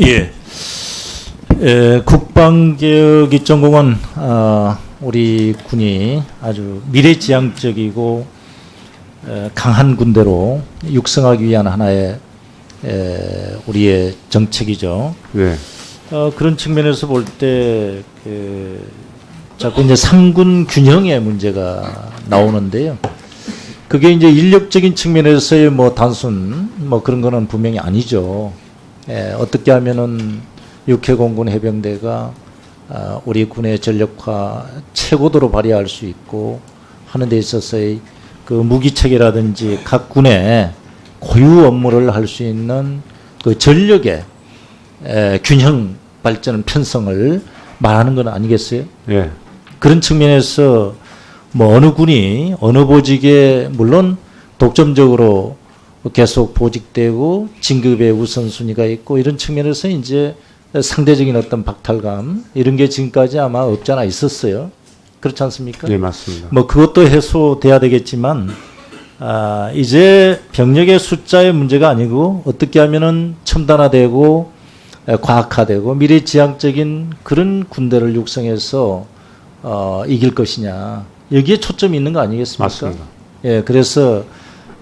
예. 에, 국방개혁이 전공은 어, 우리 군이 아주 미래지향적이고 에, 강한 군대로 육성하기 위한 하나의 에, 우리의 정책이죠. 네. 어, 그런 측면에서 볼때 그, 자꾸 이제 삼군 균형의 문제가 나오는데요. 그게 이제 인력적인 측면에서의 뭐 단순 뭐 그런 거는 분명히 아니죠. 예, 어떻게 하면은 육해공군 해병대가 아, 우리 군의 전력화 최고도로 발휘할 수 있고 하는 데 있어서의 그 무기 체계라든지 각 군의 고유 업무를 할 수 있는 그 전력의 에, 균형 발전 편성을 말하는 건 아니겠어요? 예. 그런 측면에서 뭐 어느 군이 어느 보직에 물론 독점적으로 계속 보직되고 진급의 우선순위가 있고 이런 측면에서 이제 상대적인 어떤 박탈감 이런 게 지금까지 아마 없지 않아 있었어요. 그렇지 않습니까? 예, 맞습니다. 뭐 그것도 해소돼야 되겠지만 아, 이제 병력의 숫자의 문제가 아니고 어떻게 하면은 첨단화되고 에, 과학화되고 미래지향적인 그런 군대를 육성해서 어, 이길 것이냐 여기에 초점이 있는 거 아니겠습니까? 맞습니다. 예, 그래서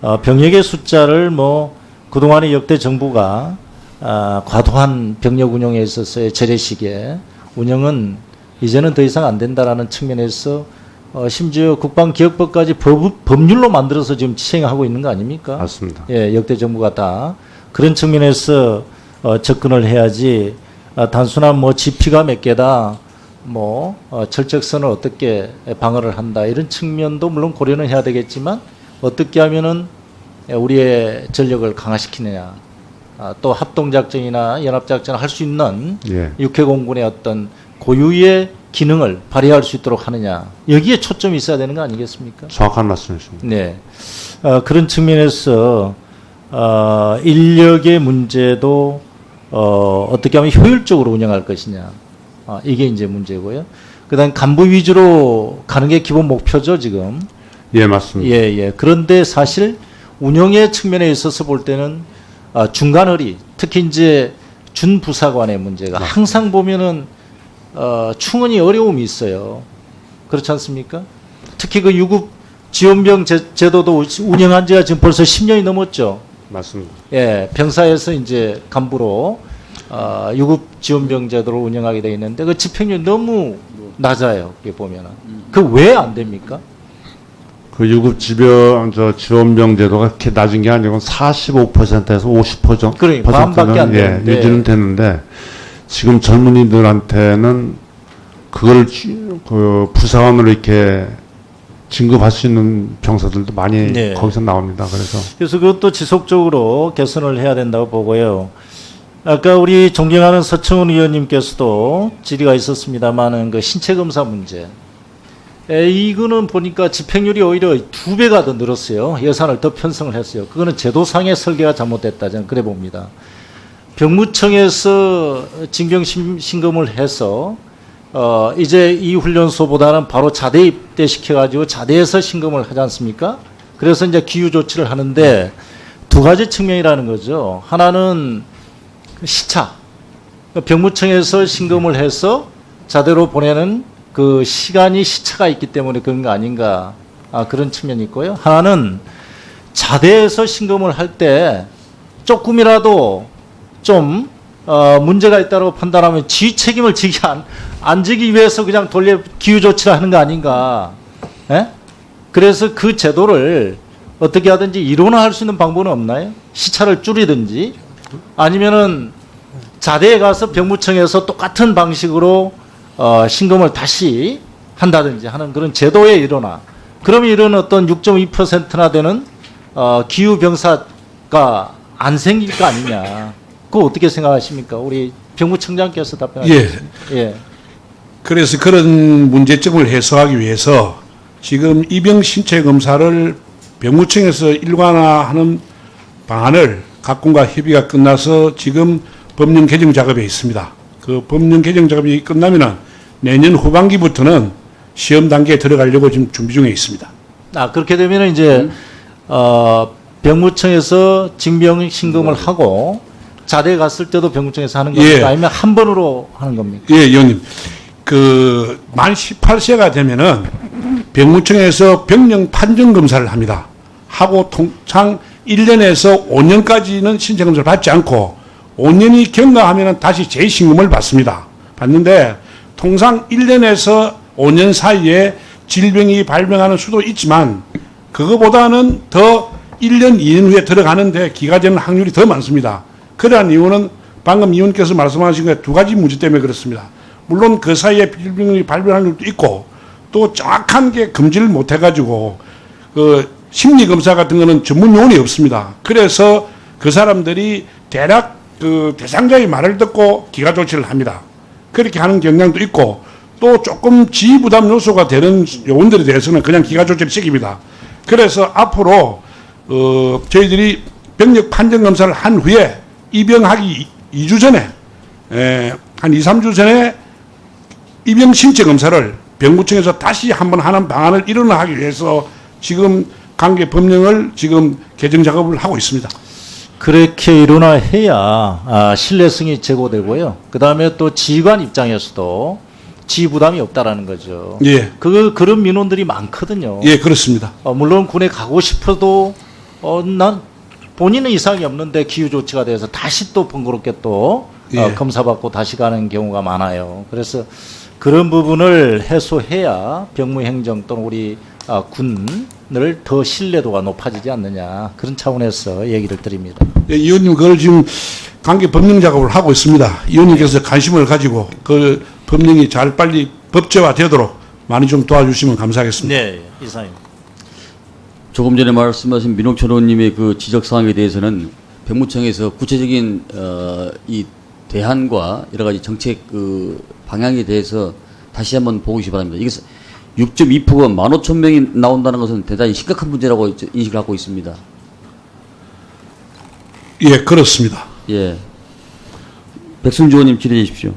어, 병력의 숫자를 뭐 그동안의 역대 정부가 아, 과도한 병력 운영에 있어서의 재래식의 운영은 이제는 더 이상 안 된다라는 측면에서 어, 심지어 국방기획법까지 법, 법률로 만들어서 지금 시행하고 있는 거 아닙니까? 맞습니다. 예, 역대 정부가 다 그런 측면에서 어, 접근을 해야지 아, 단순한 뭐 지피가 몇 개다 뭐 어, 철책선을 어떻게 방어를 한다 이런 측면도 물론 고려는 해야 되겠지만 어떻게 하면은 예, 우리의 전력을 강화시키느냐 아, 또 합동작전이나 연합작전을 할 수 있는 예. 육해공군의 어떤 고유의 기능을 발휘할 수 있도록 하느냐 여기에 초점이 있어야 되는 거 아니겠습니까? 정확한 말씀이십니다. 네. 어, 그런 측면에서 어, 인력의 문제도 어, 어떻게 하면 효율적으로 운영할 것이냐. 어, 이게 이제 문제고요. 그다음 간부 위주로 가는 게 기본 목표죠 지금. 예, 맞습니다. 예, 예. 그런데 사실 운영의 측면에 있어서 볼 때는 아, 중간허리, 특히 이제 준 부사관의 문제가 항상 보면은 어, 충원이 어려움이 있어요. 그렇지 않습니까? 특히 그 유급 지원병 제, 제도도 운영한 지가 지금 벌써 10년이 넘었죠. 맞습니다. 예, 병사에서 이제 간부로 어, 유급 지원병 제도를 운영하게 돼 있는데 그 집행률이 너무 낮아요. 이게 보면은 그 왜 안 됩니까? 그 유급 지병 저 지원병 제도가 이렇게 낮은 게 아니고 45%에서 50% 정도 그러니까 반밖에 안 예, 되는데. 유지는 됐는데 지금 젊은이들한테는 그걸 지- 그 부사관으로 이렇게 진급할 수 있는 병사들도 많이 네. 거기서 나옵니다. 그래서 그래서 그것도 지속적으로 개선을 해야 된다고 보고요. 아까 우리 존경하는 서청훈 의원님께서도 질의가 있었습니다만은 그 신체 검사 문제. 에, 이거는 보니까 집행률이 오히려 두 배가 더 늘었어요. 예산을 더 편성을 했어요. 그거는 제도상의 설계가 잘못됐다 저는 그래 봅니다. 병무청에서 징병 심- 신검을 해서 어, 이제 이 훈련소보다는 바로 자대 입대 시켜 가지고 자대에서 신검을 하지 않습니까? 그래서 이제 기후 조치를 하는데 두 가지 측면이라는 거죠. 하나는 시차. 병무청에서 신검을 해서 자대로 보내는 그 시간이 시차가 있기 때문에 그런 거 아닌가. 아, 그런 측면이 있고요. 하나는 자대에서 신검을 할 때 조금이라도 좀 어, 문제가 있다고 판단하면 지 책임을 지기 안, 안 지기 위해서 그냥 돌려 기후 조치를 하는 거 아닌가. 예? 그래서 그 제도를 어떻게 하든지 일원화할 수 있는 방법은 없나요? 시차를 줄이든지 아니면은 자대에 가서 병무청에서 똑같은 방식으로 어, 신검을 다시 한다든지 하는 그런 제도의 일원화. 그러면 이런 어떤 6.2%나 되는 어, 기후 병사가 안 생길 거 아니냐. 그거 어떻게 생각하십니까? 우리 병무청장께서 답변하시죠. 예. 예. 그래서 그런 문제점을 해소하기 위해서 지금 입영 신체 검사를 병무청에서 일관화하는 방안을 각군과 협의가 끝나서 지금 법령 개정 작업에 있습니다. 그 법령 개정 작업이 끝나면은 내년 후반기부터는 시험 단계에 들어가려고 지금 준비 중에 있습니다. 아 그렇게 되면 이제 어, 병무청에서 징병 신검을 하고 자대 갔을 때도 병무청에서 하는 겁니까? 예. 아니면 한 번으로 하는 겁니까? 예, 의원님. 그, 만 18세가 되면은 병무청에서 병령 판정 검사를 합니다. 하고 통상 1년에서 5년까지는 신체 검사를 받지 않고 5년이 경과하면은 다시 재신검을 받습니다. 받는데 통상 1년에서 5년 사이에 질병이 발병하는 수도 있지만 그거보다는 더 1년, 2년 후에 들어가는데 기가 되는 확률이 더 많습니다. 그러한 이유는 방금 의원께서 말씀하신 것두 가지 문제 때문에 그렇습니다. 물론 그 사이에 질병이 발병할 확률도 있고 또 정확한 게 금지를 못 해가지고 그 심리 검사 같은 거는 전문 요원이 없습니다. 그래서 그 사람들이 대략 그 대상자의 말을 듣고 기가 조치를 합니다. 그렇게 하는 경향도 있고 또 조금 지부담 요소가 되는 요원들에 대해서는 그냥 기가 조치를 시킵니다. 그래서 앞으로 어 저희들이 병력 판정 검사를 한 후에 입영하기 2주 전에 에, 한 2, 3주 전에 입영 신체 검사를 병무청에서 다시 한번 하는 방안을 일어나기 위해서 지금 관계 법령을 지금 개정 작업을 하고 있습니다. 그렇게 일어나야 아, 신뢰성이 제고되고요. 그 다음에 또 지휘관 입장에서도 지 부담이 없다라는 거죠. 예, 그 그런 민원들이 많거든요. 예, 그렇습니다. 어, 물론 군에 가고 싶어도 어, 난 본인은 이상이 없는데 기후 조치가 돼서 다시 또 번거롭게 또 어, 예. 검사받고 다시 가는 경우가 많아요. 그래서 그런 부분을 해소해야 병무 행정 또는 우리 아, 군을 더 신뢰도가 높아지지 않느냐 그런 차원에서 얘기를 드립니다. 예, 의원님 그걸 지금 관계 법령 작업을 하고 있습니다. 의원님께서 관심을 가지고 그 법령이 잘 빨리 법제화 되도록 많이 좀 도와주시면 감사하겠습니다. 네, 이사님. 조금 전에 말씀하신 민옥철 의원님의 그 지적 사항에 대해서는 병무청에서 구체적인 어, 이 대안과 여러 가지 정책 그 방향에 대해서 다시 한번 보고 싶기 바랍니다. 이게 6.2%가 15,000명이 나온다는 것은 대단히 심각한 문제라고 인식을 하고 있습니다. 예, 그렇습니다. 예. 백순주 의원님 질의해 주십시오.